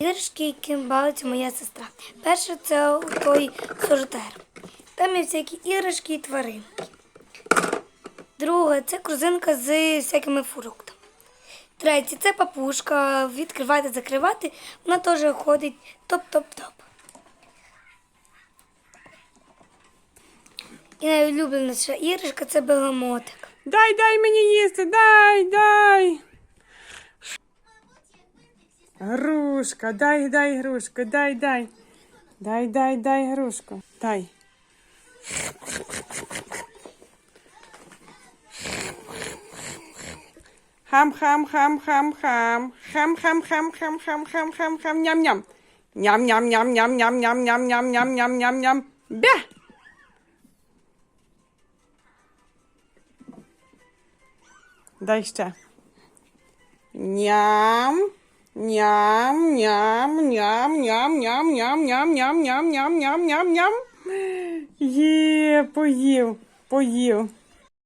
Іграшки, яким бавиться моя сестра. Перше це той сортер. Там є всякі іграшки і тваринки. Друге це корзинка з всякими фруктами. Третє це папушка. Відкривати, закривати. Вона теж ходить топ-топ-топ. І найулюбленіша іграшка це бегемотик. Дай, дай мені їсти, дай, дай. Грушка, дай, дай грушку, дай, дай. Дай, дай, дай грушку. Дай. Хам, хам, хам, хам, хам. Хам, хам, хам, хам, хам, хам, хам, хам, ням, ням. Ням, ням, ням, ням, ням, ням, ням, ням, ням, ням, ням, ням. Бя! Дай ще. Ням. Ням, ням, ням, ням, ням, ням, ням, ням, ням, ням, ням, ням, ням. Є, поїв, поїв.